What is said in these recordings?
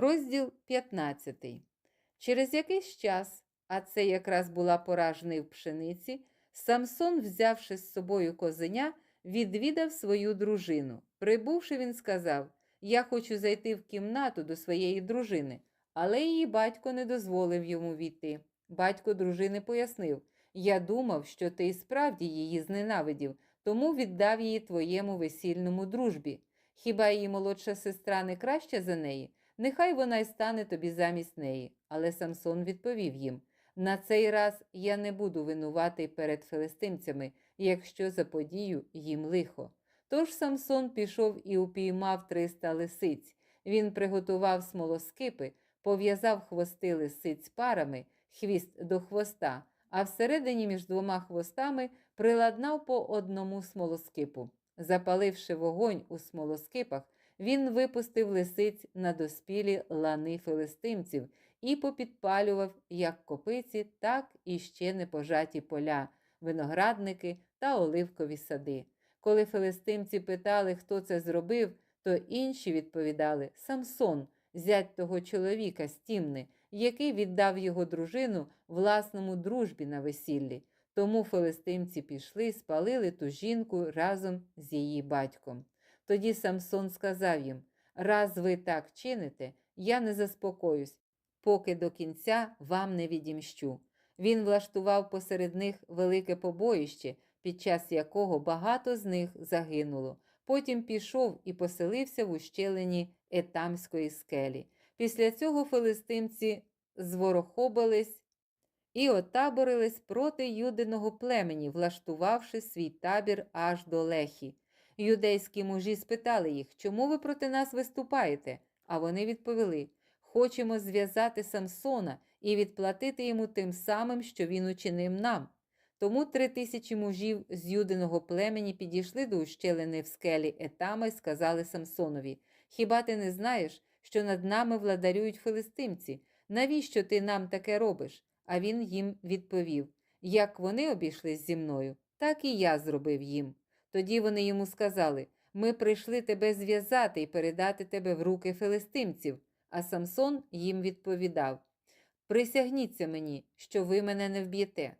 Розділ 15. Через якийсь час, а це якраз була пора жнив пшениці, Самсон, взявши з собою козеня, відвідав свою дружину. Прибувши, він сказав: Я хочу зайти в кімнату до своєї дружини, але її батько не дозволив йому війти. Батько дружини пояснив: Я думав, що ти і справді її зненавидів, тому віддав її твоєму весільному дружбі. Хіба її молодша сестра не краща за неї? Нехай вона й стане тобі замість неї. Але Самсон відповів їм: На цей раз я не буду винуватий перед филистимцями, якщо заподію їм лихо. Тож Самсон пішов і упіймав триста лисиць. Він приготував смолоскипи, пов'язав хвости лисиць парами, хвіст до хвоста, а всередині між двома хвостами приладнав по одному смолоскипу. Запаливши вогонь у смолоскипах, він випустив лисиць на доспілі лани филистимців і попідпалював як копиці, так і ще непожаті поля, виноградники та оливкові сади. Коли филистимці питали, хто це зробив, то інші відповідали Самсон, зять того чоловіка з Тімни, який віддав його дружину власному дружбі на весіллі. Тому филистимці пішли спалили ту жінку разом з її батьком. Тоді Самсон сказав їм: Раз ви так чините, я не заспокоюсь, поки до кінця вам не відімщу. Він влаштував посеред них велике побоїще, під час якого багато з них загинуло. Потім пішов і поселився в ущелині Етамської скелі. Після цього филистимці зворохобились і отаборились проти юдиного племені, влаштувавши свій табір аж до Лехі. Юдейські мужі спитали їх, чому ви проти нас виступаєте? А вони відповіли: Хочемо зв'язати Самсона і відплатити йому тим самим, що він учинив нам. Тому три тисячі мужів з юдиного племені підійшли до ущелини в скелі Етама і сказали Самсонові: Хіба ти не знаєш, що над нами владарюють филистимці? Навіщо ти нам таке робиш? А він їм відповів: Як вони обійшлись зі мною, так і я зробив їм. Тоді вони йому сказали: Ми прийшли тебе зв'язати і передати тебе в руки филистимців. А Самсон їм відповідав: Присягніться мені, що ви мене не вб'єте.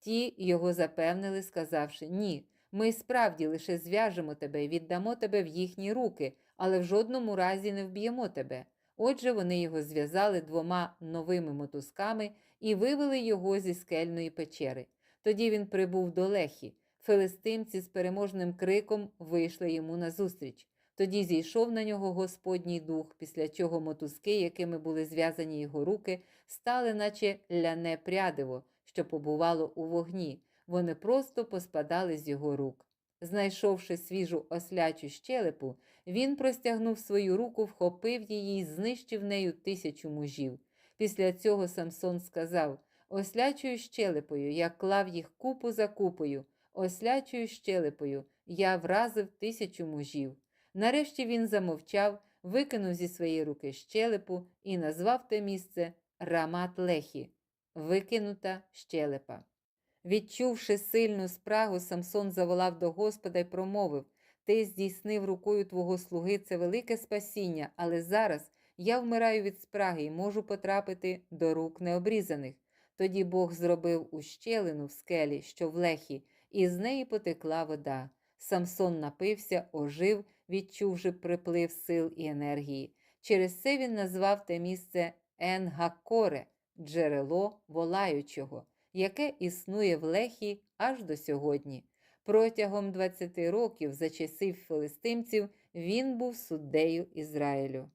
Ті його запевнили, сказавши: Ні, ми справді лише зв'яжемо тебе і віддамо тебе в їхні руки, але в жодному разі не вб'ємо тебе. Отже, вони його зв'язали двома новими мотузками і вивели його зі скельної печери. Тоді він прибув до Лехі. Филистимці з переможним криком вийшли йому назустріч. Тоді зійшов на нього Господній дух, після чого мотузки, якими були зв'язані його руки, стали, наче ляне прядиво, що побувало у вогні. Вони просто поспадали з його рук. Знайшовши свіжу ослячу щелепу, він простягнув свою руку, вхопив її і знищив нею тисячу мужів. Після цього Самсон сказав: Ослячою щелепою я клав їх купу за купою, ослячою щелепою я вразив тисячу мужів. Нарешті він замовчав, викинув зі своєї руки щелепу і назвав те місце Рамат Лехі, викинута щелепа. Відчувши сильну спрагу, Самсон заволав до Господа й промовив Ти здійснив рукою твого слуги це велике спасіння, але зараз я вмираю від спраги і можу потрапити до рук необрізаних. Тоді Бог зробив ущелину в скелі, що в лехі, і з неї потекла вода. Самсон напився, ожив, відчувши приплив сил і енергії. Через це він назвав те місце Енгакоре, джерело волаючого, яке існує в лехі аж до сьогодні. Протягом 20 років за часів филистимців він був суддею Ізраїлю.